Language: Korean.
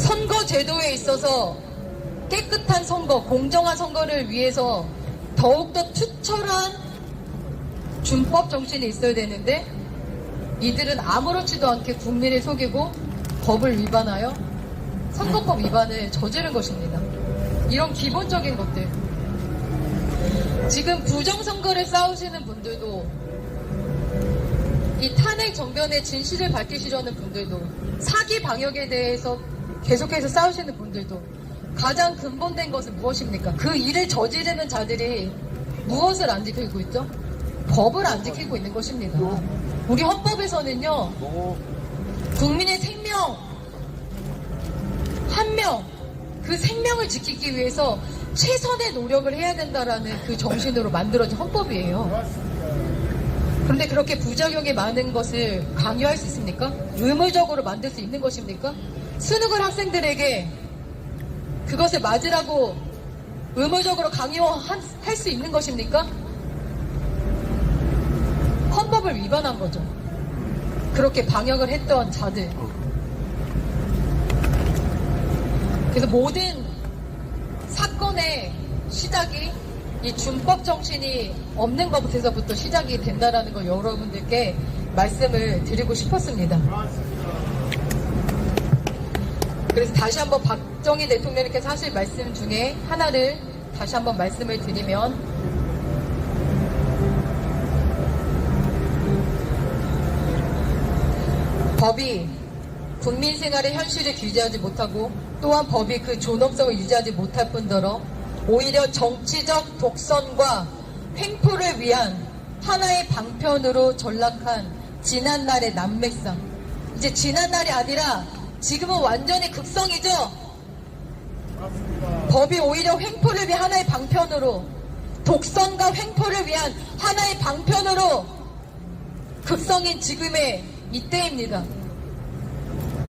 선거 제도에 있어서 깨끗한 선거, 공정한 선거를 위해서 더욱더 투철한 준법 정신이 있어야 되는데 이들은 아무렇지도 않게 국민을 속이고 법을 위반하여 선거법 위반을 저지른 것입니다. 이런 기본적인 것들. 지금 부정선거를 싸우시는 분들도 이 탄핵 정변의 진실을 밝히시려는 분들도 사기 방역에 대해서 계속해서 싸우시는 분들도 가장 근본된 것은 무엇입니까? 그 일을 저지르는 자들이 무엇을 안 지키고 있죠? 법을 안 지키고 있는 것입니다. 우리 헌법에서는요, 국민의 생명, 한 명, 그 생명을 지키기 위해서 최선의 노력을 해야 된다라는 그 정신으로 만들어진 헌법이에요. 그런데 그렇게 부작용이 많은 것을 강요할 수 있습니까? 의무적으로 만들 수 있는 것입니까? 수능을 학생들에게 그것을 맞으라고 의무적으로 강요할 수 있는 것입니까? 헌법을 위반한 거죠. 그렇게 방역을 했던 자들. 그래서 모든 사건의 시작이 이 준법 정신이 없는 것에서부터 시작이 된다라는 걸 여러분들께 말씀을 드리고 싶었습니다. 그래서 다시 한번 박정희 대통령님께서 하실 말씀 중에 하나를 다시 한번 말씀을 드리면 법이 국민 생활의 현실을 규제하지 못하고 또한 법이 그 존엄성을 유지하지 못할 뿐더러 오히려 정치적 독선과 횡포를 위한 하나의 방편으로 전락한 지난날의 난맥상. 이제 지난날이 아니라 지금은 완전히 극성이죠? 법이 오히려 횡포를 위한 하나의 방편으로 독선과 횡포를 위한 하나의 방편으로 극성인 지금의 이때입니다.